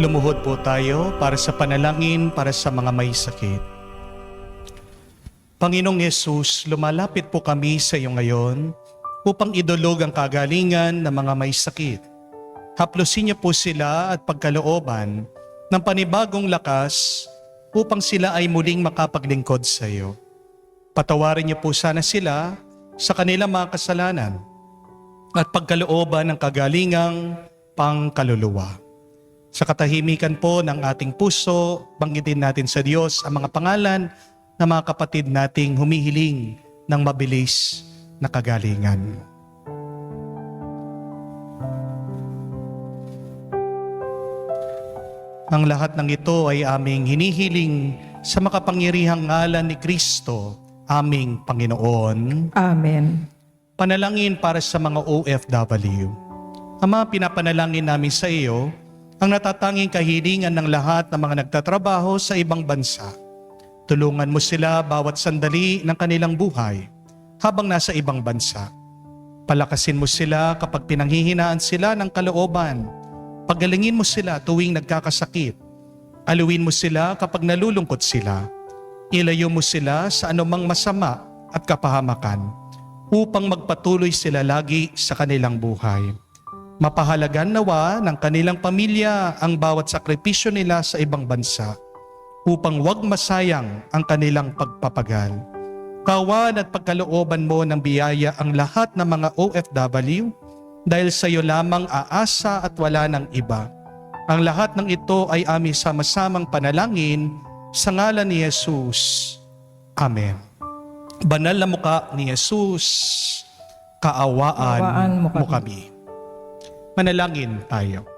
Lumuhod po tayo para sa panalangin para sa mga may sakit. Panginoong Yesus, lumalapit po kami sa iyo ngayon upang idulog ang kagalingan ng mga may sakit. Haplusin niyo po sila at pagkalooban ng panibagong lakas upang sila ay muling makapaglingkod sa iyo. Patawarin niyo po sana sila sa kanilang mga kasalanan at pagkalooban ng kagalingang pangkaluluwa. Sa katahimikan po ng ating puso, banggitin natin sa Diyos ang mga pangalan ng mga kapatid nating humihiling ng mabilis na kagalingan. Ang lahat ng ito ay aming hinihiling sa makapangyarihang ngalan ni Kristo, aming Panginoon. Amen. Panalangin para sa mga OFW. Ama, pinapanalangin namin sa iyo ang natatanging kahilingan ng lahat ng mga nagtatrabaho sa ibang bansa. Tulungan mo sila bawat sandali ng kanilang buhay habang nasa ibang bansa. Palakasin mo sila kapag pinanghihinaan sila ng kalooban. Pagalingin mo sila tuwing nagkakasakit. Aluin mo sila kapag nalulungkot sila. Ilayo mo sila sa anumang masama at kapahamakan upang magpatuloy sila lagi sa kanilang buhay. Mapahalagan nawa ng kanilang pamilya ang bawat sakripisyo nila sa ibang bansa upang wag masayang ang kanilang pagpapagal. Kawan at pagkalooban mo ng biyaya ang lahat ng mga OFW dahil sa iyo lamang aasa at wala ng iba. Ang lahat ng ito ay aming sama-samang panalangin sa ngalan ni Jesus. Amen. Banal na muka ni Jesus, kaawaan, Kaawaan mo mo kami. kami. Manalangin tayo.